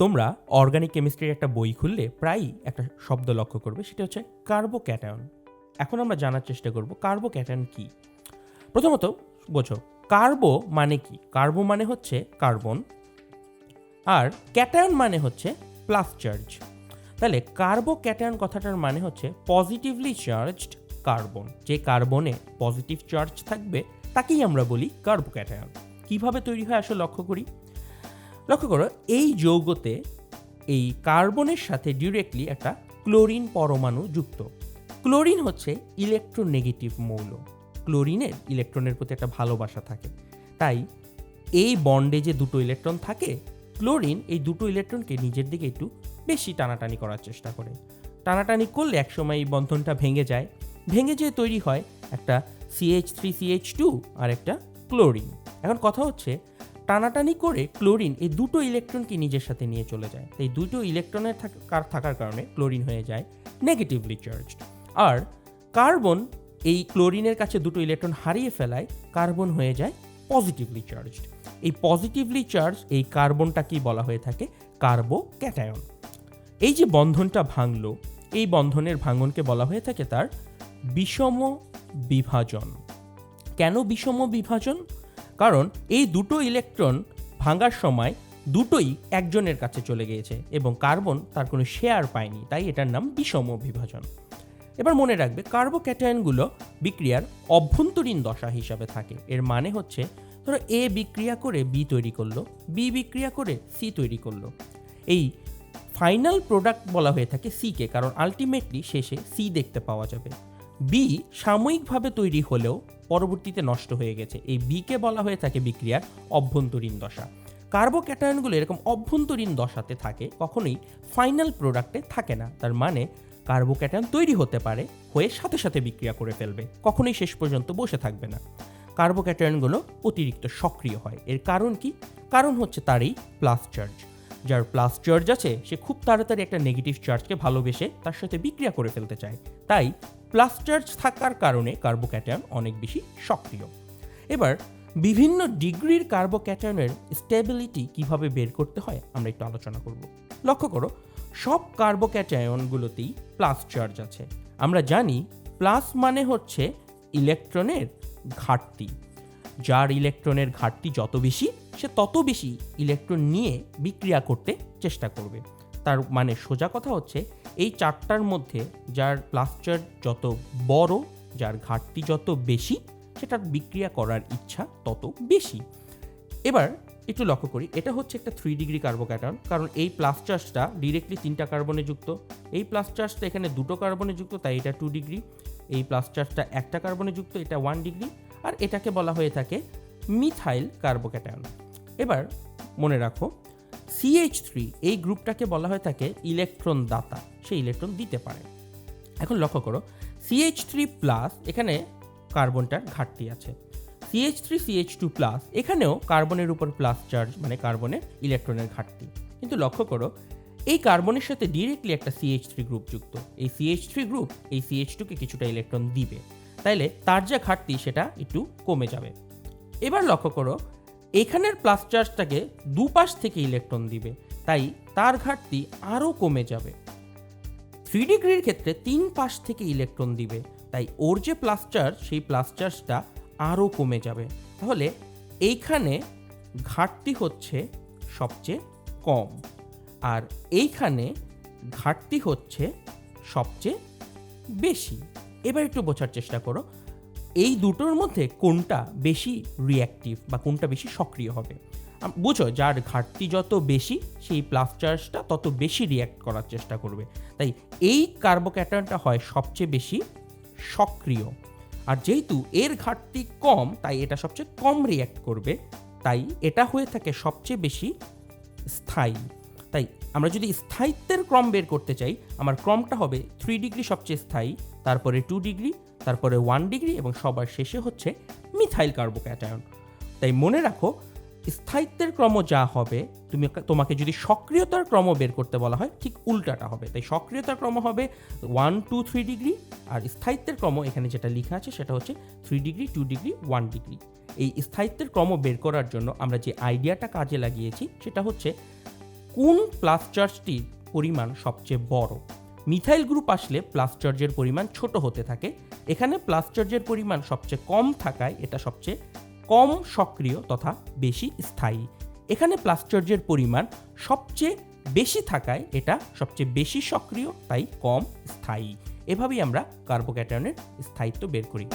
তোমরা অর্গানিক কেমিস্ট্রির একটা বই খুললে প্রায়ই একটা শব্দ লক্ষ্য করবে, সেটা হচ্ছে কার্বোক্যাটায়ন এখন আমরা জানার চেষ্টা করব কার্বোক্যাটায়ন কি? প্রথমত বোঝো কার্বো মানে কি? কার্বো মানে হচ্ছে কার্বন আর ক্যাটায়ন মানে হচ্ছে প্লাস চার্জ তাহলে কার্বো ক্যাটায়ন কথাটার মানে হচ্ছে পজিটিভলি চার্জড কার্বন যে কার্বনে পজিটিভ চার্জ থাকবে, তাকেই আমরা বলি কার্বো ক্যাটায়ন কীভাবে তৈরি হয় আসলে লক্ষ্য করি? লক্ষ্য করো, এই যৌগতে এই কার্বনের সাথে ডিরেক্টলি একটা ক্লোরিন পরমাণু যুক্ত। ক্লোরিন হচ্ছে ইলেকট্রোনেগেটিভ মৌল। ক্লোরিনের ইলেকট্রনের প্রতি একটা ভালোবাসা থাকে। তাই এই বন্ডে যে দুটো ইলেকট্রন থাকে ক্লোরিন এই দুটো ইলেকট্রনকে নিজের দিকে একটু বেশি টানাটানি করার চেষ্টা করে। টানাটানি করলে একসময় এই বন্ধনটা ভেঙে যায়। ভেঙে যেয়ে তৈরি হয় একটা সিএইচ থ্রি সিএইচ টু আর একটা ক্লোরিন এখন কথা হচ্ছে টানাটানি করে ক্লোরিন, এই দুটো ইলেকট্রনকে নিজের সাথে নিয়ে চলে যায়? এই দুটো ইলেকট্রনের থাকার কারণে ক্লোরিন হয়ে যায় নেগেটিভলি চার্জড আর কার্বন, এই ক্লোরিনের কাছে দুটো ইলেকট্রন হারিয়ে ফেলায়, কার্বন হয়ে যায় পজিটিভলি চার্জড এই পজিটিভলি চার্জ এই কার্বনটাকেই বলা হয়ে থাকে? কার্বো ক্যাটায়ন এই যে বন্ধনটা ভাঙলো, এই বন্ধনের ভাঙনকে বলা হয়ে থাকে তার বিষম বিভাজন। কেন বিষম বিভাজন? কারণ এই দুটো ইলেকট্রন ভাঙার সময় দুটোই একজনের কাছে চলে গিয়েছে এবং কার্বন তার কোনো শেয়ার পায়নি, তাই এটার নাম বিষম বিভাজন। এবার মনে রাখবে কার্বোক্যাটায়নগুলো বিক্রিয়ার অভ্যন্তরীণ দশা হিসাবে থাকে। এর মানে হচ্ছে, ধরো এ বিক্রিয়া করে বি তৈরি করল বি বিক্রিয়া করে সি তৈরি করল। এই ফাইনাল প্রোডাক্ট বলা হয়ে থাকে সিকে কারণ আলটিমেটলি শেষে সি দেখতে পাওয়া যাবে। বি সাময়িকভাবে তৈরি হলেও পরবর্তীতে নষ্ট হয়ে গেছে। এই বিকে বলা হয়ে থাকে বিক্রিয়ার অভ্যন্তরীণ দশা। কার্বোক্যাটায়নগুলো এরকম অভ্যন্তরীণ দশাতে থাকে, কখনোই ফাইনাল প্রোডাক্টে থাকে না। তার মানে কার্বোক্যাটায়ন তৈরি হতে পারে, হয়ে সাথে সাথে বিক্রিয়া করে ফেলবে, কখনোই শেষ পর্যন্ত বসে থাকবে না। কার্বোক্যাটায়নগুলো অতিরিক্ত সক্রিয় হয়। এর কারণ কি? কারণ হচ্ছে তার এই প্লাস চার্জ যার প্লাস চার্জ আছে, সে খুব তাড়াতাড়ি একটা নেগেটিভ চার্জকে ভালোবেসে তার সাথে বিক্রিয়া করে ফেলতে চায়। তাই প্লাস চার্জ থাকার কারণে কার্বোক্যাটায়ন অনেক বেশি সক্রিয়। এবার, বিভিন্ন ডিগ্রির কার্বোক্যাটায়নের স্টেবিলিটি কীভাবে বের করতে হয়, আমরা একটু আলোচনা করব। লক্ষ্য করো, সব কার্বোক্যাটায়নগুলোতেই প্লাস চার্জ আছে। আমরা জানি প্লাস মানে হচ্ছে ইলেকট্রনের ঘাটতি। যার ইলেকট্রনের ঘাটতি যত বেশি সে তত বেশি ইলেকট্রন নিয়ে বিক্রিয়া করতে চেষ্টা করবে। তার মানে সোজা কথা হচ্ছে, এই চারটার মধ্যে যার প্লাস চার্জ যত বড়, যার ঘাটতি যত বেশি, সেটার বিক্রিয়া করার ইচ্ছা তত বেশি। এবার একটু লক্ষ্য করি, এটা হচ্ছে একটা থ্রি ডিগ্রি কার্বোক্যাটন কারণ এই প্লাস চার্জটা ডিরেক্টলি তিনটা কার্বনে যুক্ত। এই প্লাস চার্জটা এখানে দুটো কার্বনে যুক্ত, তাই এটা টু ডিগ্রি এই প্লাস চার্জটা একটা কার্বনে যুক্ত, এটা ওয়ান ডিগ্রি আর এটাকে বলা হয়ে থাকে মিথাইল কার্বোক্যাটায়ন এবার মনে রাখো সিএইচ থ্রি এই গ্রুপটাকে বলা হয়ে থাকে ইলেকট্রন দাতা সে ইলেকট্রন দিতে পারে। এখন লক্ষ্য করো সিএইচ থ্রি প্লাস এখানে কার্বনটার ঘাটতি আছে। CH three CH two plus এখানেও কার্বনের উপর প্লাস চার্জ মানে কার্বনের ইলেকট্রনের ঘাটতি। কিন্তু লক্ষ্য করো, এই কার্বনের সাথে ডিরেক্টলি একটা সিএইচ থ্রি গ্রুপ যুক্ত। এই সিএইচ থ্রি গ্রুপ এই সিএইচ টুকে কিছুটা ইলেকট্রন দিবে। তাইলে তার যা ঘাটতি সেটা একটু কমে যাবে। এবার লক্ষ্য করো এখানের প্লাস চার্জটাকে দুপাশ থেকে ইলেকট্রন দিবে, তাই তার ঘাটতি আরও কমে যাবে। থ্রি ডিগ্রির ক্ষেত্রে তিন পাশ থেকে ইলেকট্রন দিবে, তাই ওর যে প্লাস চার্জ, সেই প্লাস চার্জটা আরও কমে যাবে। তাহলে এইখানে ঘাটতি হচ্ছে সবচেয়ে কম, আর এইখানে ঘাটতি হচ্ছে সবচেয়ে বেশি। এবার একটু বোঝার চেষ্টা করো এই দুটোর মধ্যে কোনটা বেশি রিয়াক্টিভ বা কোনটা বেশি সক্রিয় হবে? বুঝো, যার ঘাটতি যত বেশি, সেই প্লাস চার্জটা তত বেশি রিয়্যাক্ট করার চেষ্টা করবে। তাই এই কার্বোক্যাটায়নটা হয় সবচেয়ে বেশি সক্রিয়। আর যেহেতু এর ঘাটতি কম, তাই এটা সবচেয়ে কম রিয়্যাক্ট করবে, তাই এটা হয়ে থাকে সবচেয়ে বেশি স্থায়ী। তাই আমরা যদি স্থায়িত্বের ক্রম বের করতে চাই, আমার ক্রমটা হবে থ্রি ডিগ্রি সবচেয়ে স্থায়ী, তারপরে টু ডিগ্রি তারপরে ওয়ান ডিগ্রি এবং সবার শেষে হচ্ছে মিথাইল কার্বোক্যাটায়ন তাই মনে রাখো, স্থায়িত্বের ক্রম যা হবে, তুমি তোমাকে যদি সক্রিয়তার ক্রম বের করতে বলা হয়, ঠিক উল্টাটা হবে। তাই সক্রিয়তার ক্রম হবে ওয়ান টু থ্রি ডিগ্রি আর স্থায়িত্বের ক্রম এখানে যেটা লেখা আছে সেটা হচ্ছে three degree two degree one degree এই স্থায়িত্বের ক্রম বের করার জন্য আমরা যে আইডিয়াটা কাজে লাগিয়েছি, সেটা হচ্ছে কোন প্লাস চার্জটির পরিমাণ সবচেয়ে বড়? মিথাইল গ্রুপ আসলে প্লাস চার্জের পরিমাণ ছোট হতে থাকে। এখানে প্লাস চার্জের পরিমাণ সবচেয়ে কম থাকায় এটা সবচেয়ে কম সক্রিয় তথা বেশি স্থায়ী। এখানে প্লাস চার্জের পরিমাণ সবচেয়ে বেশি থাকায় এটা সবচেয়ে বেশি সক্রিয়, তাই কম স্থায়ী। এভাবেই আমরা কার্বোক্যাটায়নের স্থায়িত্ব বের করি।